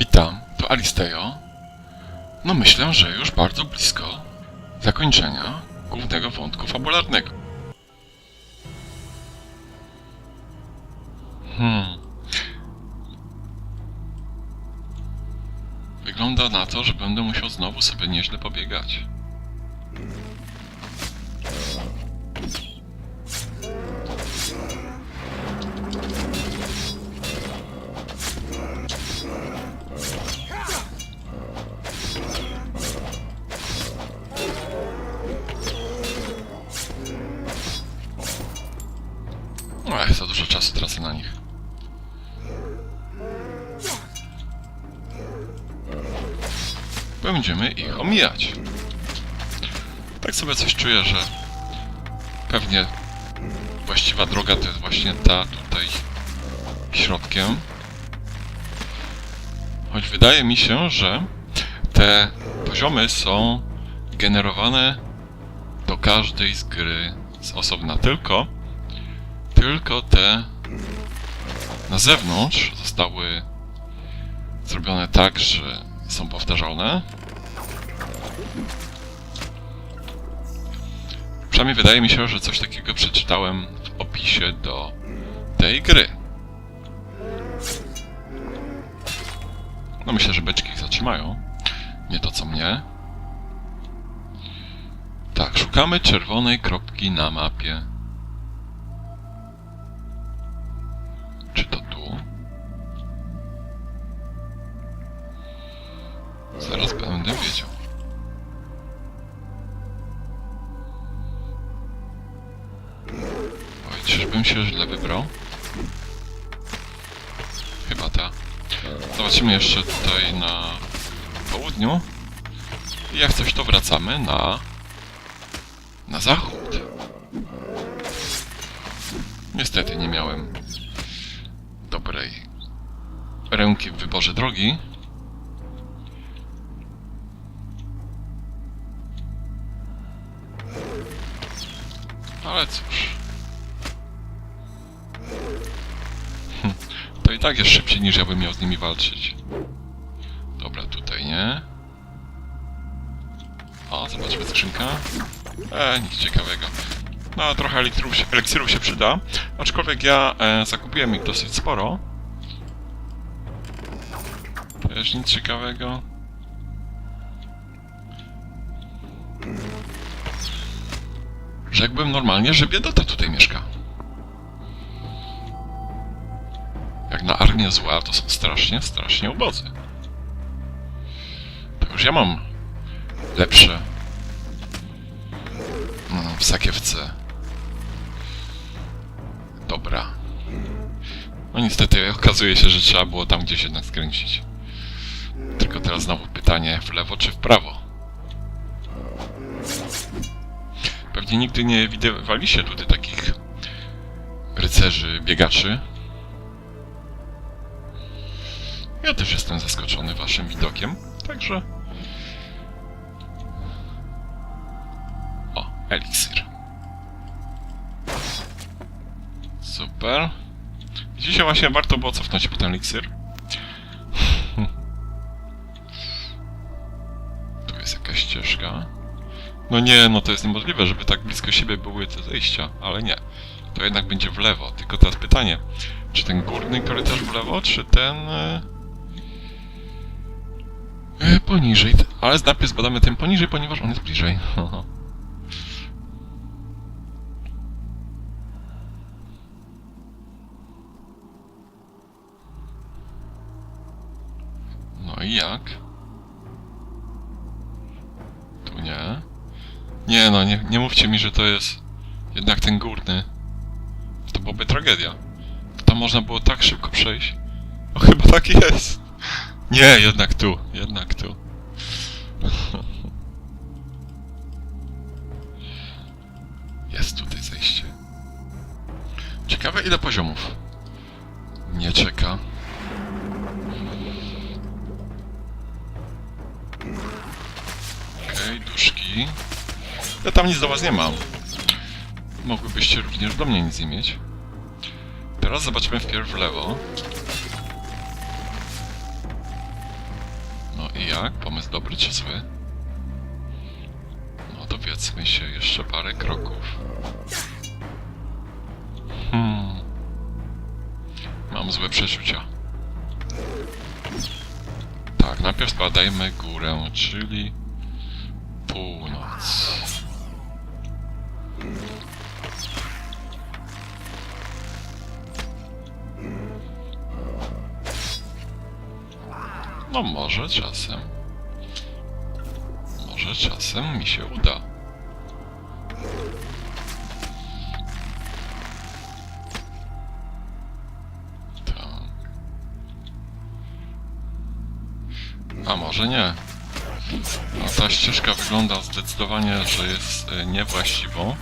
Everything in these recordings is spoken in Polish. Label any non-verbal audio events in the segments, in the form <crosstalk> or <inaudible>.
Witam, to Alisteo. No myślę, że już bardzo blisko zakończenia głównego wątku fabularnego. Hmm. Wygląda na to, że będę musiał znowu sobie nieźle pobiegać. Za dużo czasu tracę na nich. Będziemy ich omijać. Tak sobie coś czuję, że pewnie właściwa droga to jest właśnie ta tutaj środkiem. Choć wydaje mi się, że te poziomy są generowane do każdej z gry z osobna. Tylko tylko te na zewnątrz zostały zrobione tak, że są powtarzalne. Przynajmniej wydaje mi się, że coś takiego przeczytałem w opisie do tej gry. No myślę, że beczki ich zatrzymają. Nie to co mnie. Tak, szukamy czerwonej kropki na mapie. Czyżbym się źle wybrał? Chyba ta. Zobaczymy jeszcze tutaj na południu. I jak coś to wracamy na... na zachód. Niestety nie miałem dobrej ręki w wyborze drogi. Ale cóż. Tak jest szybciej niż ja bym miał z nimi walczyć. Dobra, tutaj nie. O, zobaczmy skrzynka. E, nic ciekawego. No, trochę eliksirów się, eliksirów się przyda. Aczkolwiek ja e, zakupiłem ich dosyć sporo. Też nic ciekawego. Rzekłbym normalnie, że biedota tutaj mieszka. Na armię zła, to są strasznie, strasznie ubodzy. To już ja mam lepsze no, w sakiewce. Dobra. No niestety okazuje się, że trzeba było tam gdzieś jednak skręcić. Tylko teraz znowu pytanie, w lewo czy w prawo? Pewnie nigdy nie widywaliście tutaj takich rycerzy, biegaczy. Ja też jestem zaskoczony waszym widokiem, także... O, eliksir. Super. Dzisiaj właśnie warto było cofnąć po ten eliksir. <laughs> Tu jest jakaś ścieżka. No nie, no to jest niemożliwe, żeby tak blisko siebie były te zejścia, ale nie. To jednak będzie w lewo. Tylko teraz pytanie, czy ten górny korytarz w lewo, czy ten... E... Poniżej. Ale najpierw zbadamy ten poniżej, ponieważ on jest bliżej. <laughs> No i jak? Tu nie. Nie no, nie, nie mówcie mi, że to jest jednak ten górny. To byłoby tragedia. Tam można było tak szybko przejść. O, chyba tak jest. Nie, jednak tu, jednak tu. <laughs> Jest tutaj zejście. Ciekawe ile poziomów. Nie czeka. Okej, duszki. Ja tam nic do was nie mam. Mogłybyście również do mnie nic nie mieć. Teraz zobaczmy wpierw w lewo. Jak? Pomysł dobry czy zły? No dowiedzmy się jeszcze parę kroków. Hmm. Mam złe przeczucia. Tak, najpierw zbadajmy górę, czyli północ. No może czasem. Może czasem mi się uda. Tak. A może nie. No, ta ścieżka wygląda zdecydowanie, że jest e, niewłaściwą.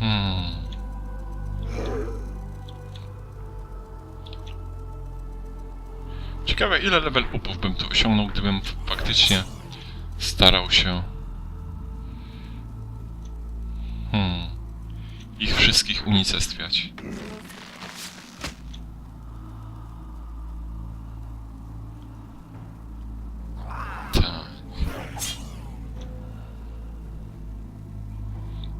Hmm. Ciekawe, ile level upów bym tu osiągnął, gdybym faktycznie starał się hmm, ich wszystkich unicestwiać. Tak.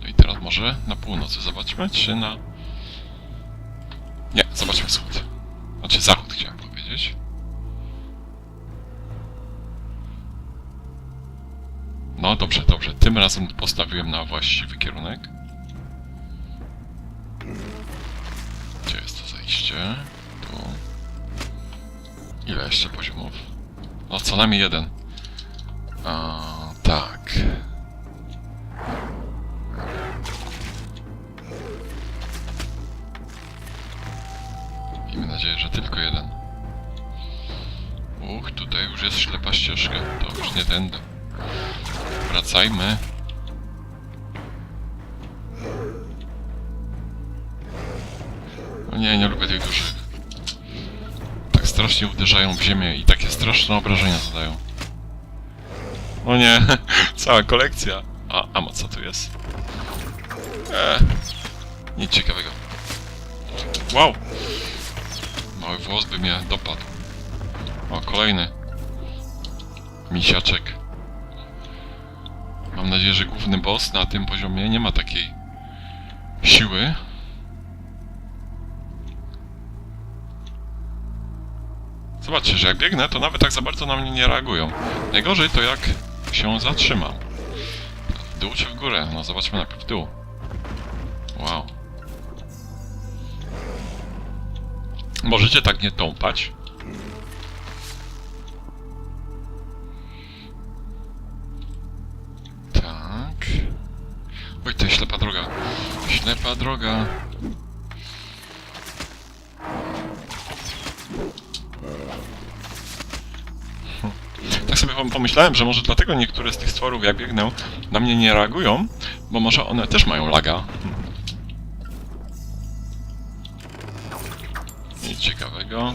No i teraz może na północy zobaczmy, czy na... Nie, zobaczmy wschód. Znaczy zachód chciałem powiedzieć. No dobrze, dobrze. Tym razem postawiłem na właściwy kierunek. Gdzie jest to zejście? Tu. Ile jeszcze poziomów? No co najmniej jeden. A, tak. Miejmy nadzieję, że tylko jeden. Uch, tutaj już jest ślepa ścieżka. To już nie tędy. Wracajmy. O nie, nie lubię tych dużych. Tak strasznie uderzają w ziemię i takie straszne obrażenia zadają. O nie, <laughs> cała kolekcja. A, a co tu jest? Eee, nic ciekawego. Wow! Mały włos by mnie dopadł. O, kolejny. Misiaczek. Mam nadzieję, że główny boss na tym poziomie nie ma takiej siły. Zobaczcie, że jak biegnę, to nawet tak za bardzo na mnie nie reagują. Najgorzej to jak się zatrzymam. W dół czy w górę? No zobaczmy najpierw w dół. Wow. Możecie tak nie tąpać. Oj, to jest ślepa droga. Ślepa droga. Hm. Tak sobie pom- pomyślałem, że może dlatego niektóre z tych stworów, jak biegnę, na mnie nie reagują, bo może one też mają laga. Nic ciekawego.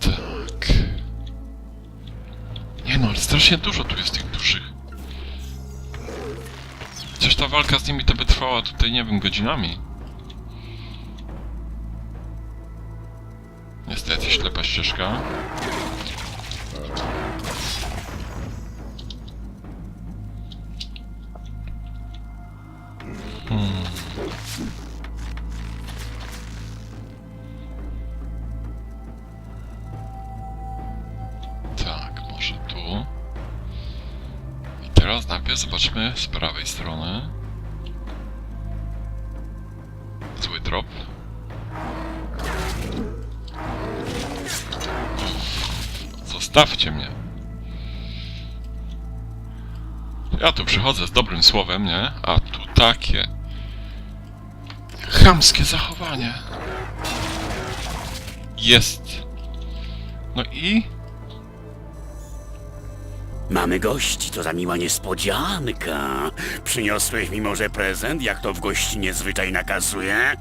Tak. Nie no, ale strasznie dużo tu jest tych dużych. Chociaż ta walka z nimi to by trwała tutaj, nie wiem, godzinami. Niestety, ślepa ścieżka. Zobaczmy z prawej strony. Zły drop. Zostawcie mnie. Ja tu przychodzę z dobrym słowem, nie? A tu takie... Chamskie zachowanie. Jest. No i... Mamy gości, to za miła niespodzianka. Przyniosłeś mi może prezent, jak to w gościnie zwyczaj nakazuje?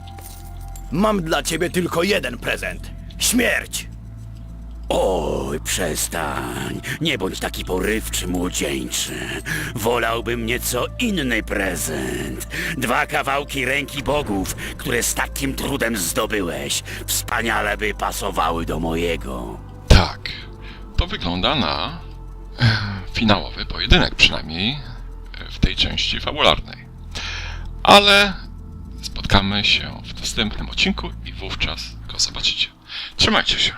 Mam dla ciebie tylko jeden prezent. Śmierć! Oj, przestań. Nie bądź taki porywczy, młodzieńczy. Wolałbym nieco inny prezent. Dwa kawałki ręki bogów, które z takim trudem zdobyłeś, wspaniale by pasowały do mojego. Tak, to wygląda na finałowy pojedynek, przynajmniej w tej części fabularnej. Ale spotkamy się w następnym odcinku i wówczas go zobaczycie. Trzymajcie się.